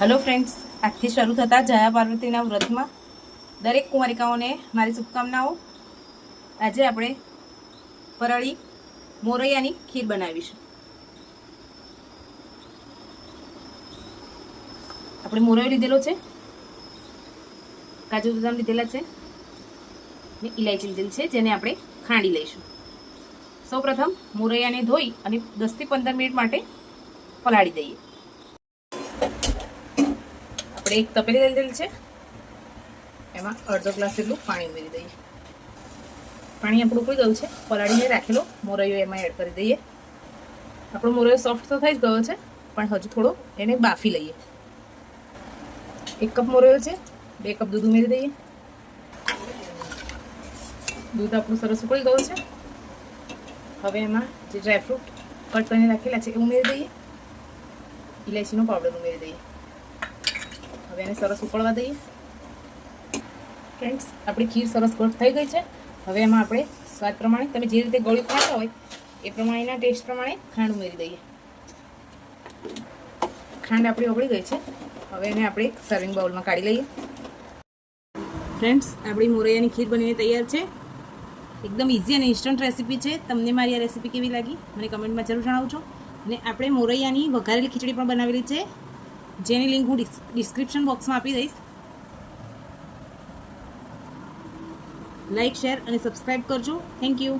Hello friends આજથી શરૂ થતા જયા પાર્વતીના વ્રતમાં. દરેક કુંવારિકાઓને મારી શુભકામનાઓ. આજે આપણે પરળી મોરૈયાની ખીર બનાવીશું. આપણે મોરૈયો લીધેલો છે. કાજુ બદામ લીધેલા છે. ને ઇલાયચી લીધેલી છે, જેને આપણે ખાંડી લઈશું. સૌપ્રથમ મોરૈયાને ધોઈ અને દસથી પંદર મિનિટ માટે પલાળી દઈએ. આપણે એક તપેલી લઈ લીધેલી છે. એમાં અડધો ગ્લાસ જેટલું પાણી ઉમેરી દઈએ. પાણી આપણું ઉકળી ગયું છે. પલાળીને રાખેલો. મોરૈયો એમાં એડ કરી દઈએ. આપણો મોરૈયો સોફ્ટ તો થઈ જ ગયો છે, પણ હજુ થોડો એને બાફી લઈએ. એક કપ મોરૈયો છે, બે કપ દૂધ ઉમેરી દઈએ. દૂધ આપણું સરસ ઉકળી ગયું છે. હવે એમાં જે ડ્રાયફ્રૂટ કટ કરીને રાખેલા છે એ ઉમેરી દઈએ. ઇલાયચીનો પાવડર ઉમેરી દઈએ. હવે એને સરસ ઉકળવા દઈએ. ફ્રેન્ડ્સ આપણી ખીર સરસ ગોઠ થઈ ગઈ છે. હવે એમાં આપણે સ્વાદ પ્રમાણે તમે જે રીતે ગળ્યું ખાતા હોય એ પ્રમાણેના ટેસ્ટ પ્રમાણે ખાંડ ઉમેરી દઈએ. ખાંડ આપણી ઓગળી ગઈ છે. હવે એને આપણે એક સર્વિંગ બાઉલમાં કાઢી લઈએ. ફ્રેન્ડ્સ આપણી મોરૈયાની ખીર બનીને તૈયાર છે. એકદમ ઇઝી અને ઇન્સ્ટન્ટ રેસીપી છે. તમને મારી આ રેસીપી કેવી લાગી મને કમેન્ટમાં જરૂર જણાવજો. અને આપણે મોરૈયાની વઘારેલી ખીચડી પણ બનાવેલી છે. જેની લિંક હું ડિસ્ક્રિપ્શન બોક્સમાં આપી દઈશ. લાઇક શેર અને સબસ્ક્રાઈબ કરજો. Thank you